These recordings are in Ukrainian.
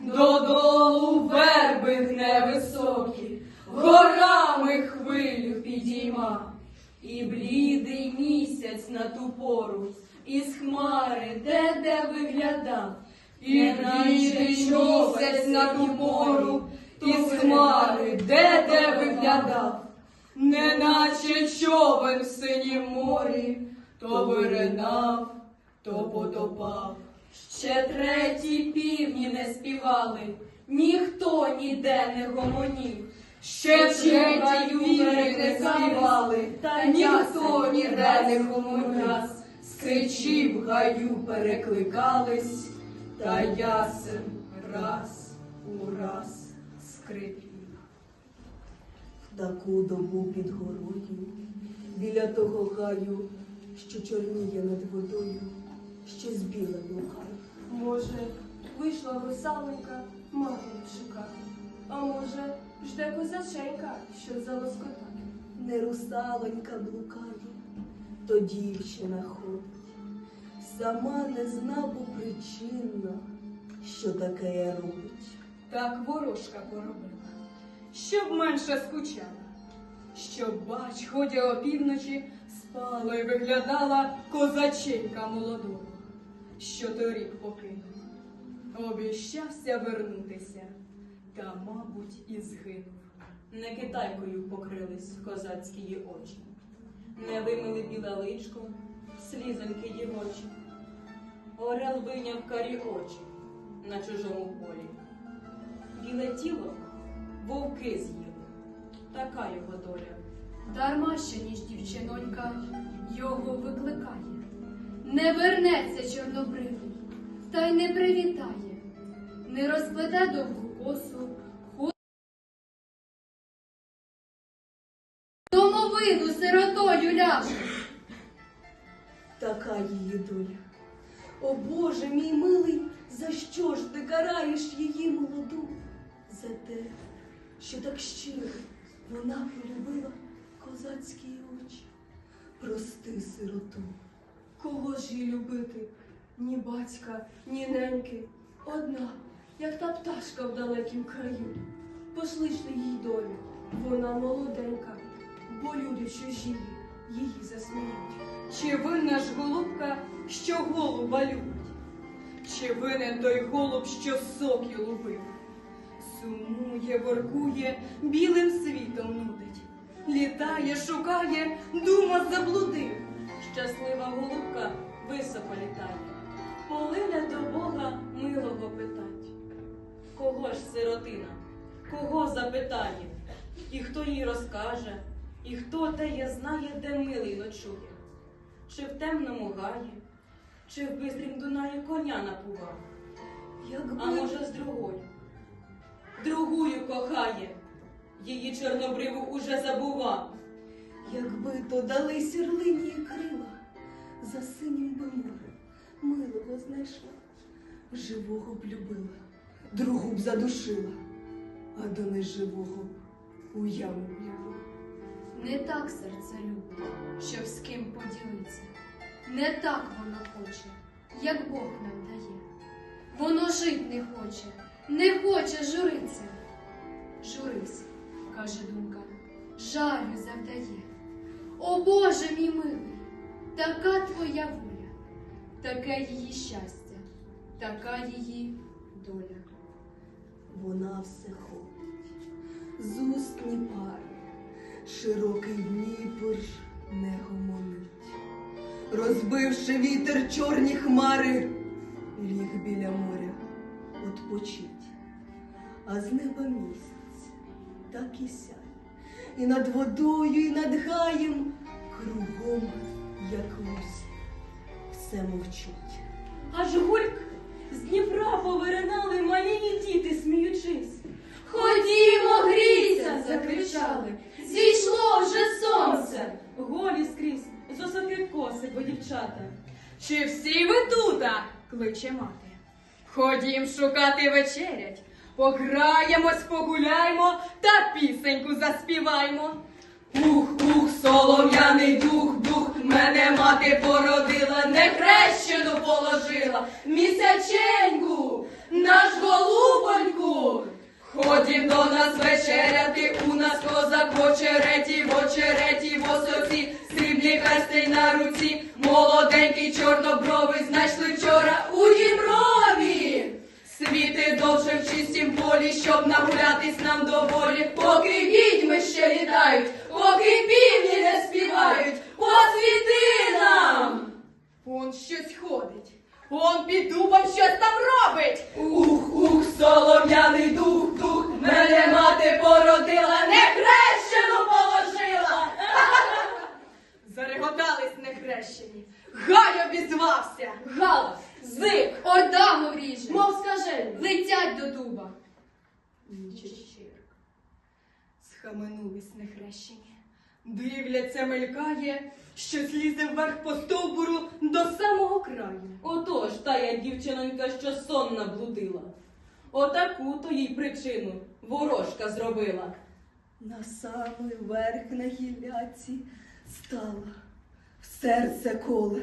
додолу верби гне високі, горами хвилю підійма, і блідий місяць на ту пору, із хмари де-де виглядав, і блідий місяць на ту пору, із хмари де-де виглядав. Неначе човен в синім морі, то виринав, то потопав. Ще треті півні не співали, ніхто ніде не гомонів. Ще треті півні не співали, та ніхто ніде не гомонів. Скричів гаю перекликались, та ясен раз у раз скрипів. В таку добу під горою, біля того гаю, що чорніє над водою, щось біле блукає. Може, вийшла русалонька, маму шукати, а може, жде козаченька, що залоскотає. Не русалонька блукає, то дівчина ходить. Сама не зна бо причинно, що таке робить. Так ворожка поробила, щоб менше скучала, щоб, бач, ходя опівночі, спала й виглядала козаченька молодого, що торік покинув. Обіщався вернутися, та, мабуть, і згинув. Не китайкою покрились козацькі її очі, не вимили біле личко, слізоньки дівочі. Орел вийняв карі очі на чужому полі. Біле тіло вовки з'їли, така його доля. Дарма що ніж дівчинонька його викликає. Не вернеться чорнобривий, та й не привітає, не розплете довгу косу, Домовину сиротою ляже. Така її доля. О Боже, мій милий, за що ж ти караєш її молоду? За те, що так щиро вона полюбила козацькі очі. Прости, сироту. Кого ж їй любити? Ні батька, ні неньки. Одна, як та пташка в далекім краю. Пошличте їй долю, вона молоденька, бо люди чужі її засміють. Чи винна ж голубка, що голуба любить? Чи винен той голуб, що соки лубив? Сумує, воркує, білим світом нудить. Літає, шукає, дума заблудив. Щаслива голубка високо літає, полине до Бога милого питать. Кого ж сиротина, кого запитає, і хто їй розкаже, і хто теє знає, де милий ночує, чи в темному гаї, чи в бистрім Дунаї коня напував, а може з другою. Другую кохає, її чорнобриву уже забував. Якби то дали сірлині крила, за синім би море милого знайшла, живого б любила, другу б задушила, а до неживого у яму б. Не так серце любить, щоб з ким поділиться. Не так воно хоче, як Бог нам дає. Воно жить не хоче, не хоче журиться. Журись, каже думка, жалю завдає. О Боже мій милий, така твоя воля, таке її щастя, така її доля. Вона все ходить, з уст ні пари, широкий Дніпр не гомонить. Розбивши вітер чорні хмари, ліг біля моря отпочить, а з неба місяць так і сяє, і над водою, і над гаєм, кругом, як лусь, все мовчить. Аж гульк з Дніпра повиринали малії діти, сміючись. Ходімо, грійся, закричали, зійшло вже сонце. Голі скрізь, з осоки коси, бо дівчата. Чи всі ви тута? кличе мати. Ходім шукати вечерять, пограємось, погуляймо та пісеньку заспіваймо. Ух, ух, мати породила, не хрещену положила, місяченьку, наш голубоньку. Ходім до нас вечеряти, у нас козак в очереті, в очереті, в осоці, срібний перстень на руці, молоденький чорнобровий. Знайшли вчора у Діброві. Світи довше в чистім полі, щоб нагулятись нам доволі, поки відьми ще літають, поки півні не співають, посвіти нам! Он щось ходить, он під дубом щось там робить. Ух, ух, солом'яний дух, дух, мене мати породила, Дивляться, мелькає, що лізе вверх по стовбуру до самого краю. Отож, та я дівчинонька, що сонна блудила. Отаку то їй причину ворожка зробила. На самий верх на гілляці стала, в серце коле,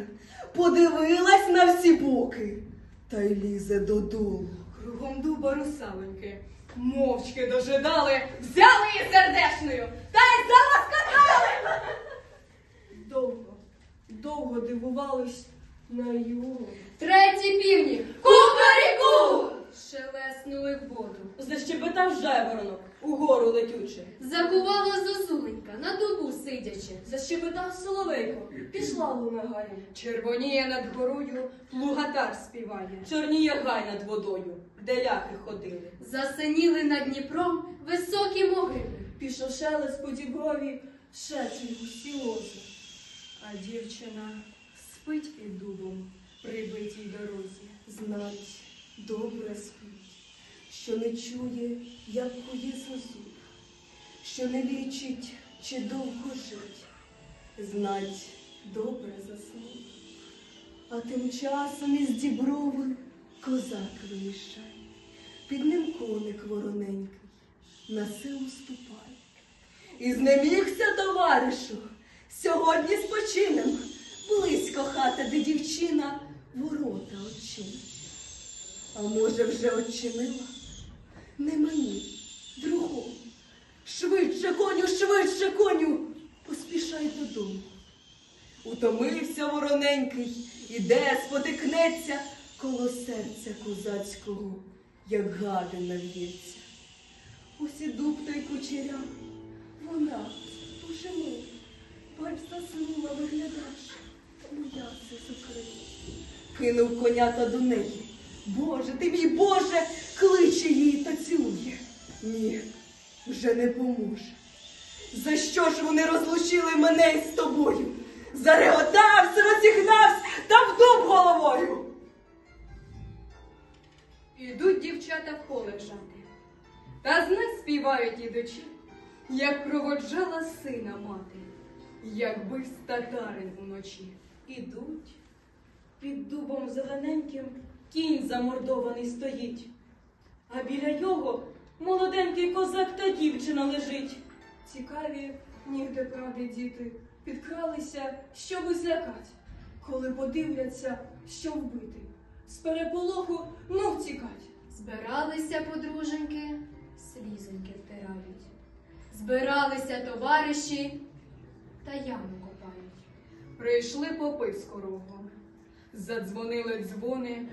подивилась на всі боки, та й лізе додолу. Кругом дуба русалоньки. Мовчки дожидали, взяли її сердешною та й заласкатали. Довго, довго дивувались на його. Третій півні Кукаріку! шелеснули в воду. Защебетав жайворонок угору летючи. Закувала зозуленька на дубу сидячи. Защебетав соловейко, пішла луна гаєм. Червоніє над горою, плугатар співає. Чорніє гай над водою, де ляхи ходили. Засиніли над Дніпром високі могили. Пішов шелест по діброві, шепчуть усі лози. А дівчина спить під дубом при битій дорозі. Знать, добре спить, що не чує, як кує зозу, що не лічить, чи довго жить. Знать, добре заснуть. А тим часом із діброви козак виїжджає. Під ним коник вороненький, на силу ступає. І знемігся, товаришу, сьогодні спочинем, близько хата, де дівчина ворота очинить. А може, вже очинила? Не мені, другому. Швидше, коню, швидше, коню, поспішай додому. Утомився вороненький, іде, спотикнеться коло серця козацького, як гадин нав'ється. Ось і дуб той кучеря, вона, мой, бач заснула, виглядаєш, моя се закрила. Кинув конята до неї. Боже, ти мій Боже, кличе її та цілує. Ні, вже не поможе. За що ж вони розлучили мене із тобою? Зареготався, розігнався та в дуб головою. Ідуть дівчата в поле жати. Та знать співають ідучи, як проводжала сина мати, як бив татарин уночі. Ідуть. Під дубом зелененьким кінь замордований стоїть. А біля його молоденький козак та дівчина лежить. Цікаві нігде правди діти підкралися, щоб злякать, коли подивляться, що вбити. З переполоху ну втікать. Збиралися подруженьки, слізоньки втирають. Збиралися товариші та яму копають. Прийшли попи з корогом, задзвонили дзвони,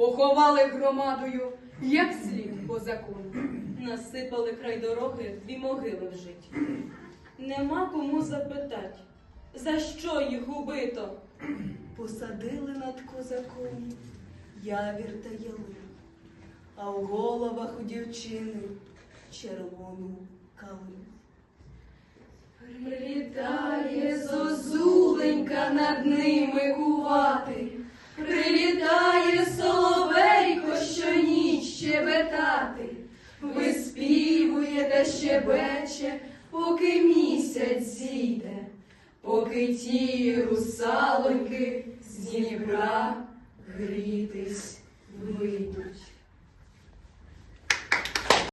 поховали громадою, як слід по закону. Насипали край дороги дві могили вжить. Нема кому запитать, за що їх убито. Посадили над козаком явір та ялин, а в головах у дівчини червону калину. Прилітає зозуленька над ними кувати, прилітає щебече, поки місяць зійде, поки ті русалоньки з Дніпра грітись вийдуть.